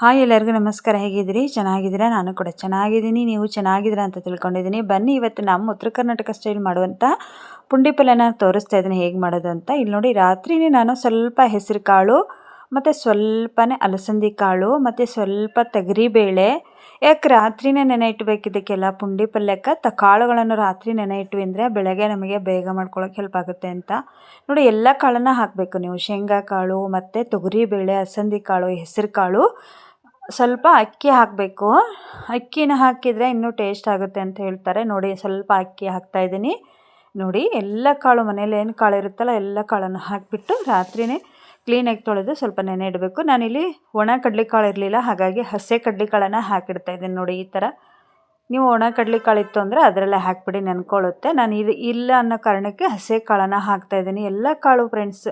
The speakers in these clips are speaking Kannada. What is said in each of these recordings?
ಹಾಯ್ ಎಲ್ಲರಿಗೂ ನಮಸ್ಕಾರ. ಹೇಗಿದ್ದೀರಿ? ಚೆನ್ನಾಗಿದ್ದೀರಾ? ನಾನು ಕೂಡ ಚೆನ್ನಾಗಿದ್ದೀನಿ. ನೀವು ಚೆನ್ನಾಗಿದ್ದೀರಾ ಅಂತ ತಿಳ್ಕೊಂಡಿದ್ದೀನಿ. ಬನ್ನಿ ಇವತ್ತು ನಮ್ಮ ಉತ್ತರ ಕರ್ನಾಟಕ ಸ್ಟೈಲ್ ಮಾಡುವಂಥ ಪುಂಡಿ ಪಲ್ಯನ ತೋರಿಸ್ತಾ ಇದ್ದೀನಿ. ಹೇಗೆ ಮಾಡೋದು ಅಂತ. ಇಲ್ಲಿ ನೋಡಿ, ರಾತ್ರಿನೇ ನಾನು ಸ್ವಲ್ಪ ಹೆಸರು ಕಾಳು, ಮತ್ತು ಸ್ವಲ್ಪನೇ ಅಲಸಂದಿ ಕಾಳು, ಮತ್ತು ಸ್ವಲ್ಪ ತೆಗರಿಬೇಳೆ ಯಾಕೆ ರಾತ್ರಿನೇ ನೆನೆ ಇಟ್ಬೇಕು ಇದಕ್ಕೆಲ್ಲ ಪುಂಡಿ ಪಲ್ಯಕ್ಕೆ ತ ಕಾಳುಗಳನ್ನು ರಾತ್ರಿ ನೆನೆ ಇಟ್ವಿ ಅಂದರೆ ಬೆಳಗ್ಗೆ ನಮಗೆ ಬೇಗ ಮಾಡ್ಕೊಳ್ಳೋಕೆ ಹೆಲ್ಪ್ ಆಗುತ್ತೆ ಅಂತ. ನೋಡಿ, ಎಲ್ಲ ಕಾಳನ್ನು ಹಾಕಬೇಕು ನೀವು. ಶೇಂಗಾ ಕಾಳು, ಮತ್ತು ತೊಗರಿಬೇಳೆ ಅಲಸಂದಿ ಕಾಳು, ಹೆಸರು ಕಾಳು. ಸ್ವಲ್ಪ ಅಕ್ಕಿ ಹಾಕಬೇಕು. ಅಕ್ಕಿನ ಹಾಕಿದರೆ ಇನ್ನೂ ಟೇಸ್ಟ್ ಆಗುತ್ತೆ ಅಂತ ಹೇಳ್ತಾರೆ. ನೋಡಿ, ಸ್ವಲ್ಪ ಅಕ್ಕಿ ಹಾಕ್ತಾಯಿದ್ದೀನಿ ನೋಡಿ, ಎಲ್ಲ ಕಾಳು ಮನೇಲಿ ಏನು ಕಾಳು ಇರುತ್ತಲ್ಲ, ಎಲ್ಲ ಕಾಳನ್ನು ಹಾಕಿಬಿಟ್ಟು ರಾತ್ರಿಯೇ ಕ್ಲೀನಾಗಿ ತೊಳೆದು ಸ್ವಲ್ಪ ನೆನೆ ಇಡಬೇಕು. ನಾನಿಲ್ಲಿ ಒಣ ಕಡಲೆಕಾಳು ಇರಲಿಲ್ಲ, ಹಾಗಾಗಿ ಹಸೆ ಕಡಲೆಕಾಳನ್ನು ಹಾಕಿಡ್ತಾ ಇದ್ದೀನಿ ನೋಡಿ, ಈ ಥರ. ನೀವು ಒಣ ಕಡಲೆಕಾಳು ಇತ್ತು ಅಂದರೆ ಅದರಲ್ಲೇ ಹಾಕಿಬಿಡಿ, ನೆನ್ಕೊಳ್ಳುತ್ತೆ. ನಾನು ಇದು ಇಲ್ಲ ಅನ್ನೋ ಕಾರಣಕ್ಕೆ ಹಸೆ ಕಾಳನ್ನು ಹಾಕ್ತಾಯಿದ್ದೀನಿ ಎಲ್ಲ ಕಾಳು ಫ್ರೆಂಡ್ಸ್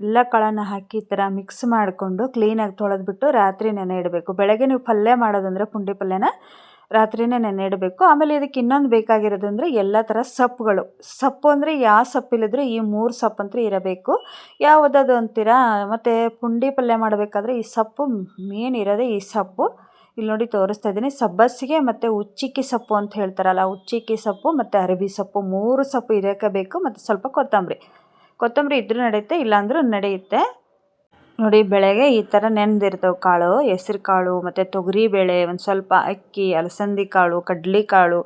ಎಲ್ಲ ಕಾಳನ್ನು ಹಾಕಿ ಈ ಥರ ಮಿಕ್ಸ್ ಮಾಡಿಕೊಂಡು ಕ್ಲೀನಾಗಿ ತೊಳೆದ್ಬಿಟ್ಟು ರಾತ್ರಿ ನೆನೆ ಇಡಬೇಕು. ಬೆಳಗ್ಗೆ ನೀವು ಪಲ್ಯ ಮಾಡೋದಂದರೆ ಪುಂಡಿ ಪಲ್ಯನ ರಾತ್ರಿನೇ ನೆನೆ ಇಡಬೇಕು. ಆಮೇಲೆ ಇದಕ್ಕೆ ಇನ್ನೊಂದು ಬೇಕಾಗಿರೋದು ಅಂದರೆ ಎಲ್ಲ ಥರ ಸೊಪ್ಪುಗಳು ಸೊಪ್ಪು ಅಂದರೆ ಯಾವ ಸೊಪ್ಪಿಲ್ಲದ್ರೆ ಈ ಮೂರು ಸೊಪ್ಪಂತೂ ಇರಬೇಕು. ಯಾವುದದು ಅಂತೀರಾ? ಮತ್ತು ಪುಂಡಿ ಪಲ್ಯ ಮಾಡಬೇಕಾದ್ರೆ ಈ ಸೊಪ್ಪು ಮೇನ್ ಇರೋದೇ ಈ ಸೊಪ್ಪು. ಇಲ್ಲಿ ನೋಡಿ ತೋರಿಸ್ತಾ ಇದ್ದೀನಿ. ಸಬ್ಬಸ್ಸಿಗೆ ಮತ್ತು ಉಚ್ಚಿಕ್ಕಿ ಸೊಪ್ಪು ಅಂತ ಹೇಳ್ತಾರಲ್ಲ, ಉಚ್ಚಿಕ್ಕಿ ಸೊಪ್ಪು ಮತ್ತು ಅರಬಿ ಸೊಪ್ಪು ಮೂರು ಸೊಪ್ಪು ಇರೋಕೆ ಬೇಕು. ಮತ್ತು ಸ್ವಲ್ಪ ಕೊತ್ತಂಬರಿ. ಕೊತ್ತಂಬರಿ ಇದ್ದರೂ ನಡೆಯುತ್ತೆ, ಇಲ್ಲಾಂದ್ರೂ ನಡೆಯುತ್ತೆ. ನೋಡಿ, ಬೆಳೆಗೆ ಈ ಥರ ನೆನೆದಿರ್ತವೆ ಕಾಳು. ಹೆಸ್ರು ಕಾಳು, ಮತ್ತು ತೊಗರಿ ಬೇಳೆ, ಒಂದು ಸ್ವಲ್ಪ ಅಕ್ಕಿ, ಅಲಸಂದಿ ಕಾಳು, ಕಡ್ಲೆ ಕಾಳು.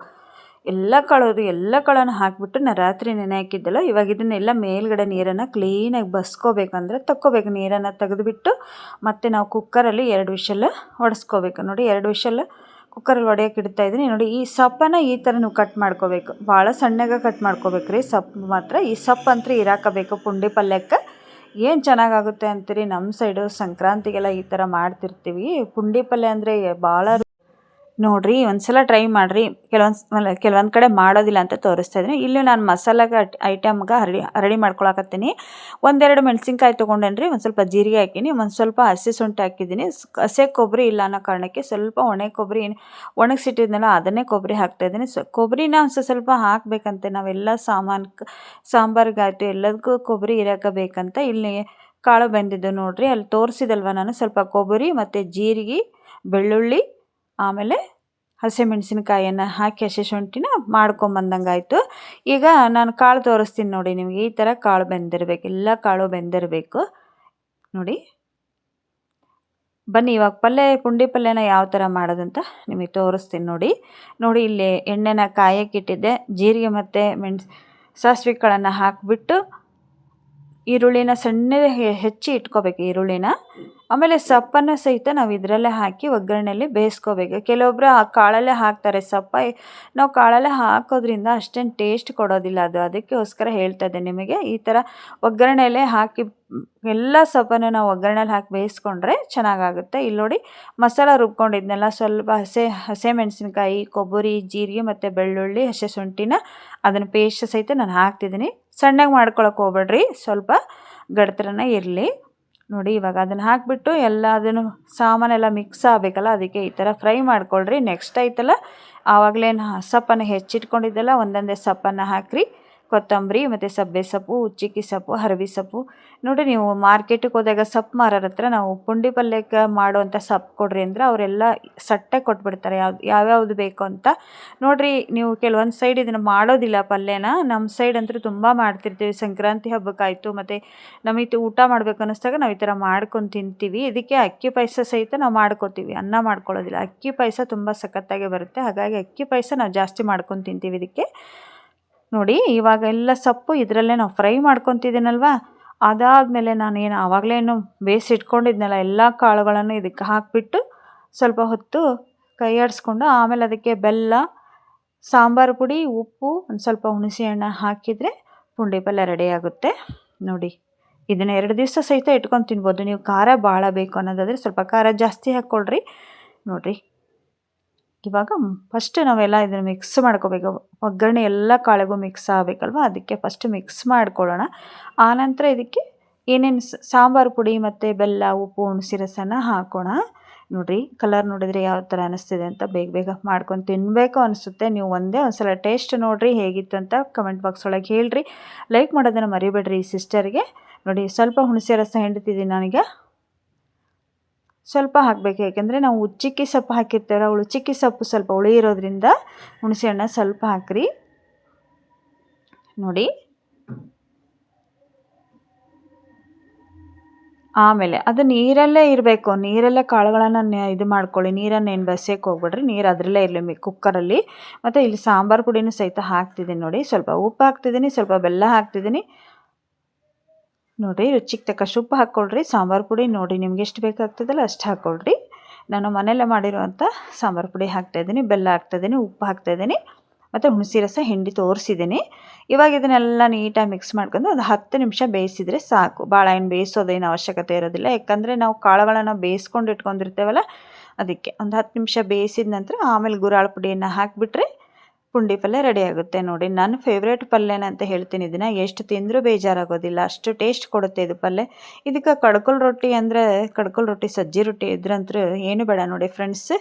ಎಲ್ಲ ಕಾಳು ಎಲ್ಲ ಕಾಳನ್ನು ಹಾಕಿಬಿಟ್ಟು ನಾನು ರಾತ್ರಿ ನೆನೆ ಹಾಕಿದ್ದಲ್ಲ, ಇವಾಗ ಇದನ್ನೆಲ್ಲ ಮೇಲ್ಗಡೆ ನೀರನ್ನು ಕ್ಲೀನಾಗಿ ಬಸ್ಕೋಬೇಕಂದ್ರೆ ತಕ್ಕೋಬೇಕು. ನೀರನ್ನು ತೆಗೆದುಬಿಟ್ಟು ಮತ್ತು ನಾವು ಕುಕ್ಕರಲ್ಲಿ ಎರಡು ವಿಷಲ್ ಹೊಡೆಸ್ಕೋಬೇಕು ನೋಡಿ, ಎರಡು ವಿಷಲ್ ಕುಕ್ಕರಲ್ಲಿ ಒಡೆಯೋಕೆ ಇಡ್ತಾ ಇದ್ದೀನಿ. ನೋಡಿ, ಈ ಸೊಪ್ಪನ್ನು ಈ ಥರ ನೀವು ಕಟ್ ಮಾಡ್ಕೋಬೇಕು. ಭಾಳ ಸಣ್ಣಗೆ ಕಟ್ ಮಾಡ್ಕೋಬೇಕು ರೀ ಸೊಪ್ಪು ಮಾತ್ರ, ಈ ಸೊಪ್ಪು ಅಂತೂ ಇರಾಕಬೇಕು ಪುಂಡಿ ಪಲ್ಯಕ್ಕೆ. ಏನು ಚೆನ್ನಾಗಾಗುತ್ತೆ ಅಂತೀರಿ? ನಮ್ಮ ಸೈಡು ಸಂಕ್ರಾಂತಿಗೆಲ್ಲ ಈ ಥರ ಮಾಡ್ತಿರ್ತೀವಿ. ಪುಂಡಿ ಪಲ್ಯ ಅಂದರೆ ಭಾಳ ನೋಡಿರಿ ಒಂದು ಸಲ ಟ್ರೈ ಮಾಡಿರಿ. ಕೆಲವೊಂದು ಕೆಲವೊಂದು ಕಡೆ ಮಾಡೋದಿಲ್ಲ ಅಂತ ತೋರಿಸ್ತಾ ಇದ್ದೀನಿ. ಇಲ್ಲಿ ನಾನು ಮಸಾಲೆಗೆ ಐಟಮ್ಗೆ ಹರಡಿ ರೆಡಿ ಮಾಡ್ಕೊಳಕತ್ತೀನಿ. ಒಂದೆರಡು ಮೆಣಸಿನ್ಕಾಯಿ ತೊಗೊಂಡೇನಿ ಒಂದು ಸ್ವಲ್ಪ ಜೀರಿಗೆ ಹಾಕೀನಿ, ಒಂದು ಸ್ವಲ್ಪ ಹಸಿ ಶುಂಠಿ ಹಾಕಿದ್ದೀನಿ. ಹಸೆ ಕೊಬ್ಬರಿ ಇಲ್ಲ ಅನ್ನೋ ಕಾರಣಕ್ಕೆ ಸ್ವಲ್ಪ ಒಣೆ ಕೊಬ್ಬರಿ ಒಣಗಿಸಿಟ್ಟಿದ್ನಲ್ಲ ಅದನ್ನೇ ಕೊಬ್ಬರಿ ಹಾಕ್ತಾಯಿದ್ದೀನಿ ಸೊ, ಕೊಬ್ಬರಿನ ಒಂದು ಸ್ವಲ್ಪ ಹಾಕಬೇಕಂತೆ. ನಾವೆಲ್ಲ ಸಾಮಾನು ಸಾಂಬಾರ್ಗಾಯ್ತು ಎಲ್ಲದಕ್ಕೂ ಕೊಬ್ಬರಿ ಬೇಕಂತ ಇಲ್ಲಿ ಕಾಳು ಬಂದಿದ್ದು ನೋಡಿರಿ. ಅಲ್ಲಿ ತೋರಿಸಿದಲ್ವ ನಾನು. ಸ್ವಲ್ಪ ಕೊಬ್ಬರಿ ಮತ್ತು ಜೀರಿಗೆ, ಬೆಳ್ಳುಳ್ಳಿ ಆಮೇಲೆ ಹಸಿಮೆಣಸಿನ್ಕಾಯನ್ನು ಹಾಕಿ ಹಸಿ ಶುಂಠಿನ ಮಾಡ್ಕೊಂಬಂದಂಗಾಯಿತು. ಈಗ ನಾನು ಕಾಳು ತೋರಿಸ್ತೀನಿ ನೋಡಿ ನಿಮಗೆ, ಈ ಥರ ಕಾಳು ಬೆಂದಿರಬೇಕು, ಎಲ್ಲ ಕಾಳು ಬೆಂದಿರಬೇಕು. ನೋಡಿ. ಬನ್ನಿ, ಇವಾಗ ಪಲ್ಯ, ಪುಂಡಿ ಪಲ್ಯನ ಯಾವ ಥರ ಮಾಡೋದಂತ ನಿಮಗೆ ತೋರಿಸ್ತೀನಿ ನೋಡಿ. ನೋಡಿ, ಇಲ್ಲಿ ಎಣ್ಣೆನ ಕಾಯಕ್ಕಿಟ್ಟಿದ್ದೆ ಜೀರಿಗೆ ಮತ್ತು ಮೆಣಸು ಸಾಸಿವೆ ಕಾಳನ್ನು ಹಾಕಿಬಿಟ್ಟು ಈರುಳ್ಳಿನ ಸಣ್ಣಗೆ ಹೆಚ್ಚಿ ಇಟ್ಕೋಬೇಕು ಈರುಳ್ಳಿನ. ಆಮೇಲೆ ಸೊಪ್ಪನ್ನು ಸಹಿತ ನಾವು ಇದರಲ್ಲೇ ಹಾಕಿ ಒಗ್ಗರಣೆಯಲ್ಲಿ ಬೇಯಿಸ್ಕೋಬೇಕು. ಕೆಲವೊಬ್ಬರು ಕಾಳಲ್ಲೇ ಹಾಕ್ತಾರೆ. ಸಪ್ಪ ನಾವು ಕಾಳಲ್ಲೇ ಹಾಕೋದ್ರಿಂದ ಅಷ್ಟೇನು ಟೇಸ್ಟ್ ಕೊಡೋದಿಲ್ಲ ಅದು. ಅದಕ್ಕೋಸ್ಕರ ಹೇಳ್ತಾ ಇದ್ದೆ ನಿಮಗೆ, ಈ ಥರ ಒಗ್ಗರಣೆಯಲ್ಲೇ ಹಾಕಿ, ಎಲ್ಲ ಸೊಪ್ಪನ್ನು ನಾವು ಒಗ್ಗರಣೆಲಿ ಹಾಕಿ ಬೇಯಿಸ್ಕೊಂಡ್ರೆ ಚೆನ್ನಾಗಾಗುತ್ತೆ. ಇಲ್ಲಿ ನೋಡಿ ಮಸಾಲ ರುಬ್ಕೊಂಡಿದ್ನೆಲ್ಲ, ಸ್ವಲ್ಪ ಹಸೆ ಹಸೆ ಮೆಣಸಿನ್ಕಾಯಿ, ಕೊಬ್ಬರಿ, ಜೀರಿಗೆ ಮತ್ತು ಬೆಳ್ಳುಳ್ಳಿ, ಹಸೆ ಶುಂಠಿನ ಅದನ್ನು ಪೇಸ್ಟ್ ಸಹಿತ ನಾನು ಹಾಕ್ತಿದ್ದೀನಿ. ಸಣ್ಣಗೆ ಮಾಡ್ಕೊಳಕ್ಕೆ ಹೋಗ್ಬೇಡ್ರಿ. ಸ್ವಲ್ಪ ಗಡ್ತರನ ಇರಲಿ. ನೋಡಿ, ಇವಾಗ ಅದನ್ನು ಹಾಕಿಬಿಟ್ಟು ಎಲ್ಲ ಅದನ್ನು ಸಾಮಾನೆಲ್ಲ ಮಿಕ್ಸ್ ಆಗಬೇಕಲ್ಲ, ಅದಕ್ಕೆ ಈ ಥರ ಫ್ರೈ ಮಾಡ್ಕೊಳ್ರಿ. ನೆಕ್ಸ್ಟ್ ಆಯ್ತಲ್ಲ ಆವಾಗಲೇನು ಸಪ್ಪನ್ನು ಹೆಚ್ಚಿಟ್ಕೊಂಡಿದ್ದೆಲ್ಲ ಒಂದೊಂದೇ ಸಪ್ಪನ್ನು ಹಾಕಿರಿ. ಕೊತ್ತಂಬರಿ, ಮತ್ತು ಸಬ್ಬೆ ಸೊಪ್ಪು ಉಚ್ಚಿಕ್ಕಿ ಸೊಪ್ಪು, ಹರವಿ ಸೊಪ್ಪು. ನೋಡಿ, ನೀವು ಮಾರ್ಕೆಟಿಗೆ ಹೋದಾಗ ಸೊಪ್ಪು ಮಾರೋರ ಹತ್ರ ನಾವು ಪುಂಡಿ ಪಲ್ಯಕ್ಕೆ ಮಾಡುವಂಥ ಸೊಪ್ಪು ಕೊಡ್ರಿ ಅಂದರೆ ಅವರೆಲ್ಲ ಸಟ್ಟೆ ಕೊಟ್ಬಿಡ್ತಾರೆ. ಯಾವ್ದು, ಯಾವ್ಯಾವ್ದು ಬೇಕು ಅಂತ. ನೋಡಿರಿ, ನೀವು ಕೆಲವೊಂದು ಸೈಡ್ ಇದನ್ನು ಮಾಡೋದಿಲ್ಲ ಪಲ್ಯನ. ನಮ್ಮ ಸೈಡ್ ಅಂತೂ ತುಂಬ ಮಾಡ್ತಿರ್ತೀವಿ. ಸಂಕ್ರಾಂತಿ ಹಬ್ಬಕ್ಕಾಯಿತು, ಮತ್ತು ನಮಗೆ ಊಟ ಮಾಡಬೇಕು ಅನ್ನಿಸ್ದಾಗ ನಾವು ಈ ಥರ ಮಾಡ್ಕೊಂಡು ತಿಂತೀವಿ. ಇದಕ್ಕೆ ಅಕ್ಕಿ ಪಾಯಸ ಸಹಿತ ನಾವು ಮಾಡ್ಕೋತೀವಿ. ಅನ್ನ ಮಾಡ್ಕೊಳ್ಳೋದಿಲ್ಲ. ಅಕ್ಕಿ ಪಾಯಸ ತುಂಬ ಸಖತ್ತಾಗಿ ಬರುತ್ತೆ. ಹಾಗಾಗಿ ಅಕ್ಕಿ ಪಾಯಸ ನಾವು ಜಾಸ್ತಿ ಮಾಡ್ಕೊಂಡು ತಿಂತೀವಿ ಇದಕ್ಕೆ. ನೋಡಿ, ಇವಾಗ ಎಲ್ಲ ಸೊಪ್ಪು ಇದರಲ್ಲೇ ನಾವು ಫ್ರೈ ಮಾಡ್ಕೊತಿದ್ದೀನಲ್ವ? ಅದಾದಮೇಲೆ ನಾನು ಏನು ಬೇಸ್ ಇಟ್ಕೊಂಡಿದ್ನಲ್ಲ ಎಲ್ಲ ಕಾಳುಗಳನ್ನು ಇದಕ್ಕೆ ಹಾಕಿಬಿಟ್ಟು ಸ್ವಲ್ಪ ಹೊತ್ತು ಕೈ ಆಡಿಸ್ಕೊಂಡು ಆಮೇಲೆ ಅದಕ್ಕೆ ಬೆಲ್ಲ, ಸಾಂಬಾರು ಪುಡಿ, ಉಪ್ಪು, ಒಂದು ಸ್ವಲ್ಪ ಹುಣಸೆ ಹಣ್ಣು ಹಾಕಿದರೆ ಪುಂಡಿ ಪಲ್ಯ ರೆಡಿ ಆಗುತ್ತೆ. ನೋಡಿ, ಇದನ್ನು ಎರಡು ದಿವಸ ಸಹಿತ ಇಟ್ಕೊಂಡು ತಿನ್ಬೋದು. ನೀವು ಖಾರ ಭಾಳ ಬೇಕು ಅನ್ನೋದಾದರೆ ಸ್ವಲ್ಪ ಖಾರ ಜಾಸ್ತಿ ಹಾಕ್ಕೊಳ್ರಿ. ನೋಡಿರಿ. ಇವಾಗ ಫಸ್ಟ್ ನಾವೆಲ್ಲ ಇದನ್ನು ಮಿಕ್ಸ್ ಮಾಡ್ಕೋಬೇಕು. ಒಗ್ಗರಣೆ ಎಲ್ಲ ಕಾಳಿಗೂ ಮಿಕ್ಸ್ ಆಗಬೇಕಲ್ವ? ಅದಕ್ಕೆ ಫಸ್ಟ್ ಮಿಕ್ಸ್ ಮಾಡ್ಕೊಳ್ಳೋಣ. ಆನಂತರ ಇದಕ್ಕೆ ಏನೇನು ಸಾಂಬಾರು ಪುಡಿ ಮತ್ತು ಬೆಲ್ಲ, ಉಪ್ಪು, ಹುಣಸಿ ರಸನ ಹಾಕೋಣ. ನೋಡಿರಿ ಕಲರ್ ನೋಡಿದರೆ ಯಾವ ಥರ ಅನಿಸ್ತಿದೆ ಅಂತ ಬೇಗ ಬೇಗ ಮಾಡ್ಕೊಂಡು ತಿನ್ನಬೇಕು ಅನಿಸುತ್ತೆ. ನೀವು ಒಂದೇ ಒಂದು ಸಲ ಟೇಸ್ಟ್ ನೋಡಿರಿ ಹೇಗಿತ್ತು ಅಂತ ಕಮೆಂಟ್ ಬಾಕ್ಸ್ ಒಳಗೆ ಹೇಳ್ರಿ. ಲೈಕ್ ಮಾಡೋದನ್ನು ಮರಿಬೇಡ್ರಿ ಈ ಸಿಸ್ಟರ್ಗೆ ನೋಡಿ, ಸ್ವಲ್ಪ ಹುಣಸೆ ರಸ ಹಿಂಡ್ತಿದ್ದೀನಿ ನನಗೆ. ಸ್ವಲ್ಪ ಹಾಕಬೇಕು. ಯಾಕೆಂದರೆ ನಾವು ಉಚ್ಚಿಕ್ಕಿ ಸೊಪ್ಪು ಹಾಕಿರ್ತೇವೆ ಅವಳು ಚಿಕ್ಕಿ ಸೊಪ್ಪು ಸ್ವಲ್ಪ ಹುಳಿ ಇರೋದ್ರಿಂದ ಹುಣಸೆಹಣ್ಣ ಸ್ವಲ್ಪ ಹಾಕ್ರಿ. ನೋಡಿ. ಆಮೇಲೆ ಅದು ನೀರಲ್ಲೇ ಇರಬೇಕು. ನೀರಲ್ಲೇ ಕಾಳುಗಳನ್ನು ಇದು ಮಾಡ್ಕೊಳ್ಳಿ. ನೀರನ್ನು ಏನು ಬಸಿಯೋಕ್ಕೆ ಹೋಗ್ಬಿಡ್ರಿ. ನೀರು ಅದರಲ್ಲೇ ಇರಲಿ ಕುಕ್ಕರಲ್ಲಿ. ಮತ್ತು ಇಲ್ಲಿ ಸಾಂಬಾರು ಪುಡಿನೂ ಸಹಿತ ಹಾಕ್ತಿದ್ದೀನಿ ನೋಡಿ. ಸ್ವಲ್ಪ ಉಪ್ಪು ಹಾಕ್ತಿದ್ದೀನಿ, ಸ್ವಲ್ಪ ಬೆಲ್ಲ ಹಾಕ್ತಿದ್ದೀನಿ. ನೋಡಿರಿ ರುಚಿಗೆ ತಕ್ಕಷ್ಟು ಉಪ್ಪು ಹಾಕ್ಕೊಳ್ರಿ. ಸಾಂಬಾರು ಪುಡಿ ನೋಡಿ ನಿಮ್ಗೆ ಎಷ್ಟು ಬೇಕಾಗ್ತದಲ್ಲ ಅಷ್ಟು ಹಾಕ್ಕೊಳ್ರಿ. ನಾನು ಮನೆಯಲ್ಲೇ ಮಾಡಿರುವಂಥ ಸಾಂಬಾರು ಪುಡಿ ಹಾಕ್ತಾಯಿದ್ದೀನಿ ಬೆಲ್ಲ ಹಾಕ್ತಾಯಿದ್ದೀನಿ ಉಪ್ಪು ಹಾಕ್ತಾಯಿದ್ದೀನಿ ಮತ್ತು ಹುಣಸೆ ರಸ, ಹಿಂಡಿ ತೋರಿಸಿದ್ದೀನಿ. ಇವಾಗ ಇದನ್ನೆಲ್ಲ ನೀಟಾಗಿ ಮಿಕ್ಸ್ ಮಾಡ್ಕೊಂಡು ಒಂದು ಹತ್ತು ನಿಮಿಷ ಬೇಯಿಸಿದರೆ ಸಾಕು. ಭಾಳ ಏನು ಬೇಯಿಸೋದೇನು ಅವಶ್ಯಕತೆ ಇರೋದಿಲ್ಲ. ಯಾಕಂದರೆ ನಾವು ಕಾಳುಗಳನ್ನು ಬೇಯಿಸ್ಕೊಂಡು ಇಟ್ಕೊಂಡಿರ್ತೇವಲ್ಲ, ಅದಕ್ಕೆ ಒಂದು ಹತ್ತು ನಿಮಿಷ ಬೇಯಿಸಿದ ನಂತರ ಆಮೇಲೆ ಗುರಾಳ ಪುಡಿಯನ್ನು ಹಾಕಿಬಿಟ್ರೆ ಪುಂಡಿ ಪಲ್ಯ ರೆಡಿ ಆಗುತ್ತೆ ನೋಡಿ. ನನ್ನ ಫೇವ್ರೇಟ್ ಪಲ್ಯನ ಅಂತ ಹೇಳ್ತೀನಿ. ಇದನ್ನು ಎಷ್ಟು ತಿಂದರೂ ಬೇಜಾರಾಗೋದಿಲ್ಲ. ಅಷ್ಟು ಟೇಸ್ಟ್ ಕೊಡುತ್ತೆ ಇದು ಪಲ್ಯ. ಇದಕ್ಕೆ ಕಡ್ಕೊಲ್ ರೊಟ್ಟಿ ಅಂದರೆ ಕಡ್ಕೊಲ್ ರೊಟ್ಟಿ, ಸಜ್ಜಿ ರೊಟ್ಟಿ ಇದ್ರಂತೂ ಏನು ಬೇಡ ನೋಡಿ ಫ್ರೆಂಡ್ಸ್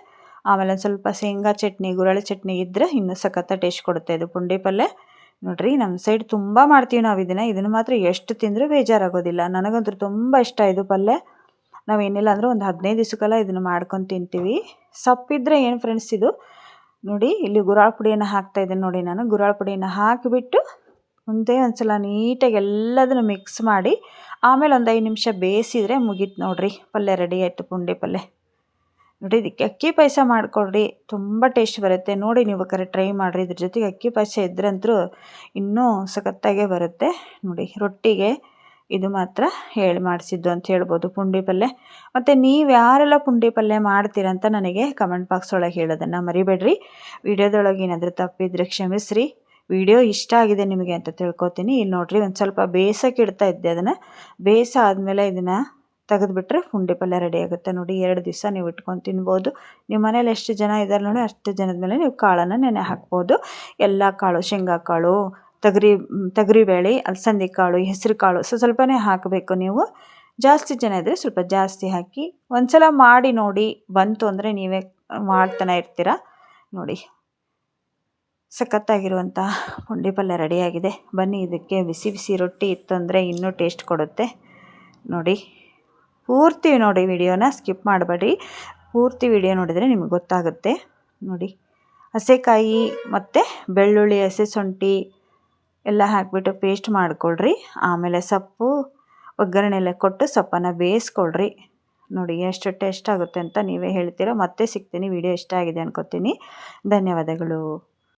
ಆಮೇಲೆ ಒಂದು ಸ್ವಲ್ಪ ಶೇಂಗಾ ಚಟ್ನಿ ಗುರಳಿ ಚಟ್ನಿ ಇದ್ದರೆ ಇನ್ನೂ ಸಖತ್ತ ಟೇಸ್ಟ್ ಕೊಡುತ್ತೆ ಇದು ಪುಂಡಿ ಪಲ್ಯ. ನೋಡಿರಿ ನಮ್ಮ ಸೈಡ್ ತುಂಬ ಮಾಡ್ತೀವಿ ನಾವು ಇದನ್ನು. ಇದನ್ನು ಮಾತ್ರ ಎಷ್ಟು ತಿಂದರೂ ಬೇಜಾರಾಗೋದಿಲ್ಲ. ನನಗಂತೂ ತುಂಬ ಇಷ್ಟ ಇದು ಪಲ್ಯ. ನಾವು ಏನಿಲ್ಲ ಅಂದರೆ ಒಂದು ಹದಿನೈದು ದಿವಸಕ್ಕೆಲ್ಲ ಇದನ್ನು ಮಾಡ್ಕೊಂಡು ತಿಂತೀವಿ. ಸೊಪ್ಪಿದ್ರೆ ಏನು ಫ್ರೆಂಡ್ಸ್ ಇದು? ನೋಡಿ, ಇಲ್ಲಿ ಗುರಾಳ ಪುಡಿಯನ್ನು ಹಾಕ್ತಾ ಇದ್ದೀನಿ ನೋಡಿ ನಾನು. ಗುರಾಳ್ ಪುಡಿಯನ್ನು ಹಾಕಿಬಿಟ್ಟು ಒಂದೇ ಒಂದು ಸಲ ನೀಟಾಗಿ ಎಲ್ಲದನ್ನು ಮಿಕ್ಸ್ ಮಾಡಿ, ಆಮೇಲೆ ಒಂದು ಐದು ನಿಮಿಷ ಬೇಯಿಸಿದರೆ ಮುಗೀತು ನೋಡಿರಿ. ಪಲ್ಯ ರೆಡಿ ಆಯಿತು, ಪುಂಡಿ ಪಲ್ಯ. ನೋಡಿ, ಇದಕ್ಕೆ ಅಕ್ಕಿ ಪಾಯಸ ಮಾಡಿಕೊಡ್ರಿ, ತುಂಬ ಟೇಸ್ಟ್ ಬರುತ್ತೆ. ನೋಡಿ, ನೀವು ಕರೆ ಟ್ರೈ ಮಾಡಿರಿ. ಇದ್ರ ಜೊತೆಗೆ ಅಕ್ಕಿ ಪಾಯಸ ಇದ್ರಂತೂ ಇನ್ನೂ ಸಖತ್ತಾಗೇ ಬರುತ್ತೆ. ನೋಡಿ, ರೊಟ್ಟಿಗೆ ಇದು ಮಾತ್ರ ಹೇಳಿ ಮಾಡಿಸಿದ್ದು ಅಂತ ಹೇಳ್ಬೋದು ಪುಂಡಿ ಪಲ್ಯ ಮತ್ತು ನೀವು ಯಾರೆಲ್ಲ ಪುಂಡಿ ಪಲ್ಯ ಮಾಡ್ತೀರಂತ ನನಗೆ ಕಮೆಂಟ್ ಬಾಕ್ಸ್ ಒಳಗೆ ಹೇಳೋದನ್ನು ಮರಿಬೇಡ್ರಿ. ವಿಡಿಯೋದೊಳಗೆ ಏನಾದರೂ ತಪ್ಪಿದ್ರೆ ಕ್ಷಮಿಸ್ರಿ. ವಿಡಿಯೋ ಇಷ್ಟ ಆಗಿದೆ ನಿಮಗೆ ಅಂತ ತಿಳ್ಕೊತೀನಿ. ಇಲ್ಲಿ ನೋಡಿರಿ, ಒಂದು ಸ್ವಲ್ಪ ಬೇಯಿಸೋಕೆ ಇಡ್ತಾ ಇದ್ದೆ ಅದನ್ನು. ಬೇಯಿಸ ಆದಮೇಲೆ ಇದನ್ನು ತೆಗೆದುಬಿಟ್ರೆ ಪುಂಡಿ ಪಲ್ಯ ರೆಡಿ ಆಗುತ್ತೆ ನೋಡಿ. ಎರಡು ದಿವಸ ನೀವು ಇಟ್ಕೊಂಡು ತಿನ್ಬೋದು. ನಿಮ್ಮ ಮನೇಲಿ ಎಷ್ಟು ಜನ ಇದ್ದಾರೆ ನೋಡಿ, ಅಷ್ಟು ಜನದ ಮೇಲೆ ನೀವು ಕಾಳನ್ನು ನೆನೆ ಹಾಕ್ಬೋದು. ಎಲ್ಲ ಕಾಳು ಶೇಂಗಾ ಕಾಳು ತೊಗರಿ ತೊಗರಿಬೇಳೆ ಅಲಸಂದಿ ಕಾಳು ಹೆಸರು ಕಾಳು ಸೊ ಸ್ವಲ್ಪನೇ ಹಾಕಬೇಕು ನೀವು. ಜಾಸ್ತಿ ಜನ ಇದ್ದರೆ ಸ್ವಲ್ಪ ಜಾಸ್ತಿ ಹಾಕಿ ಒಂದ್ಸಲ ಮಾಡಿ ನೋಡಿ ಬಂತು ಅಂದರೆ ನೀವೇ ಮಾಡ್ತಾನೆ ಇರ್ತೀರ? ನೋಡಿ. ಸಖತ್ತಾಗಿರುವಂಥ ಪುಂಡಿ ಪಲ್ಯ ರೆಡಿಯಾಗಿದೆ. ಬನ್ನಿ ಇದಕ್ಕೆ ಬಿಸಿ ಬಿಸಿ ರೊಟ್ಟಿ ಇತ್ತು ಅಂದರೆ ಇನ್ನೂ ಟೇಸ್ಟ್ ಕೊಡುತ್ತೆ. ನೋಡಿ. ಪೂರ್ತಿ ನೋಡಿ ವಿಡಿಯೋನ ಸ್ಕಿಪ್ ಮಾಡಬೇಡಿ. ಪೂರ್ತಿ ವಿಡಿಯೋ ನೋಡಿದರೆ ನಿಮಗೆ ಗೊತ್ತಾಗುತ್ತೆ. ನೋಡಿ. ಹಸೆಕಾಯಿ ಮತ್ತು ಬೆಳ್ಳುಳ್ಳಿ, ಹಸೆ ಶುಂಠಿ ಎಲ್ಲ ಹಾಕಿಬಿಟ್ಟು ಪೇಸ್ಟ್ ಮಾಡಿಕೊಳ್ರಿ. ಆಮೇಲೆ ಸೊಪ್ಪು ಒಗ್ಗರಣೆ ಕೊಟ್ಟು ಸೊಪ್ಪನ್ನು ಬೇಯಿಸ್ಕೊಳ್ರಿ. ನೋಡಿ ಎಷ್ಟು ಟೇಸ್ಟ್ ಆಗುತ್ತೆ ಅಂತ ನೀವೇ ಹೇಳ್ತೀರಾ. ಮತ್ತೆ ಸಿಗ್ತೀನಿ. ವಿಡಿಯೋ ಇಷ್ಟ ಆಗಿದೆ ಅನ್ಕೋತೀನಿ. ಧನ್ಯವಾದಗಳು.